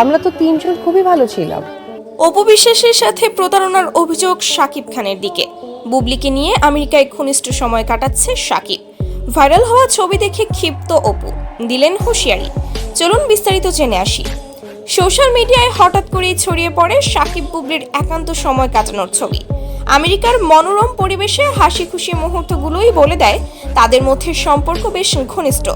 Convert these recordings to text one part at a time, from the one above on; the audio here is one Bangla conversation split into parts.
আমরা তো তিনজন খুবই ভালো ছিলাম। অপু বিশ্বাসের সাথে প্রতারণার অভিযোগ সাকিব খানের দিকে। বুবলিকে নিয়ে আমেরিকায় ঘনিষ্ঠ সময় কাটাচ্ছে সাকিব। ভাইরাল হওয়া ছবি দেখে ক্ষিপ্ত অপু। দিলেন হুঁশিয়ারি। চলুন বিস্তারিত জেনে আসি। সোশ্যাল মিডিয়ায় হঠাৎ করেই ছড়িয়ে পড়ে শাকিব বুবলির একান্ত সময় কাটানোর ছবি। আমেরিকার মনোরম পরিবেশে হাসি খুশি মুহূর্তগুলোই বলে দেয়, তাদের মধ্যে সম্পর্ক বেশ ঘনিষ্ঠ।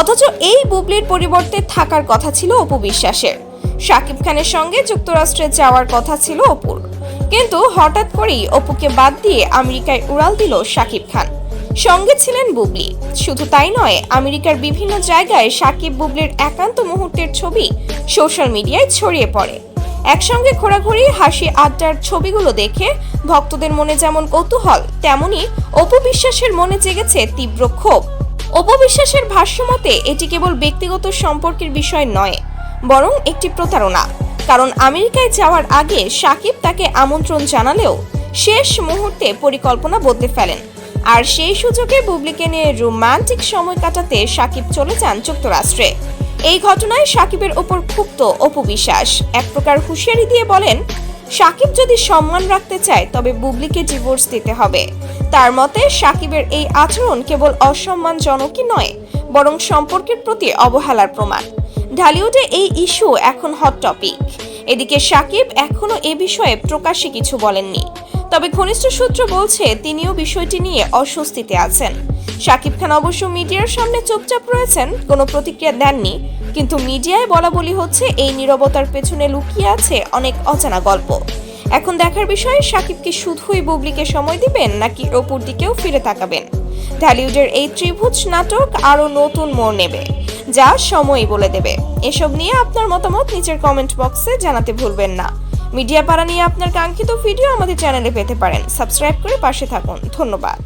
অথচ এই বুবলির পরিবর্তে থাকার কথা ছিল অপু বিশ্বাসের। শাকিব খানের সঙ্গে যুক্তরাষ্ট্রে যাওয়ার কথা ছিল অপুর। কিন্তু হঠাৎ করেই অপুকে বাদ দিয়ে আমেরিকায় উড়াল দিল শাকিব খান। সঙ্গে ছিলেন বুবলি। শুধু তাই নয়, আমেরিকার বিভিন্ন জায়গায় শাকিব বুবলির একান্ত মুহূর্তের ছবি সোশ্যাল মিডিয়ায় ছড়িয়ে পড়ে। একসঙ্গে ঘোরাঘুরি, হাসি, আড্ডার ছবিগুলো দেখে ভক্তদের মনে যেমন কৌতূহল, তেমনি অপু বিশ্বাসের মনে জেগেছে তীব্র ক্ষোভ। অপু বিশ্বাসের ভাষ্যমতে, এটি কেবল ব্যক্তিগত সম্পর্কের বিষয় নয় বরং একটি প্রতারণা। কারণ আমেরিকায় যাওয়ার আগে সাকিব তাকে আমন্ত্রণ জানালেও শেষ মুহূর্তে পরিকল্পনা বদলে ফেলেন। আর সেই সুযোগে বুবলিকে নিয়ে রোমান্টিক সময় কাটাতে সাকিব চলে যান যুক্তরাষ্ট্রে। এই ঘটনায় সাকিবের ওপর ক্ষুব্ধ অপু বিশ্বাস। এক প্রকার হুঁশিয়ারি দিয়ে বলেন, সাকিব যদি সম্মান রাখতে চায়, তবে বুবলিকে ডিভোর্স দিতে হবে। তার মতে, সাকিবের এই আচরণ কেবল অসম্মানজনকই নয়, বরং সম্পর্কের প্রতি অবহেলার প্রমাণ। ঢালিউডে এই ইস্যু এখন হট টপিক এদিকে সাকিব এখনও এ বিষয়ে প্রকাশ্যে কিছু বলেননি। তবে ঘনিষ্ঠ সূত্র বলছে, তিনিও বিষয়টি নিয়ে অস্বস্তিতে আছেন। সাকিব খান অবশ্য মিডিয়ার সামনে চুপচাপ রয়েছেন, কোনো প্রতিক্রিয়া দেননি। কিন্তু মিডিয়ায় বলা বলি হচ্ছে, এই নীরবতার পেছনে লুকিয়ে আছে অনেক অজানা গল্প। এখন দেখার বিষয়, সাকিব কি শুধুই বুবলিকে সময় দিবেন, নাকি অপুর দিকেও ফিরে তাকাবেন? ঢালিউডের এই ত্রিভুজ নাটক আরও নতুন মোড় নেবে। যা সময়ই বলে দেবে। এসব নিয়ে আপনার মতামত নিচের কমেন্ট বক্সে জানাতে ভুলবেন না। মিডিয়া পাড়া নিয়ে আপনার কাঙ্ক্ষিত ভিডিও আমাদের চ্যানেলে পেতে পারেন। সাবস্ক্রাইব করে পাশে থাকুন। ধন্যবাদ।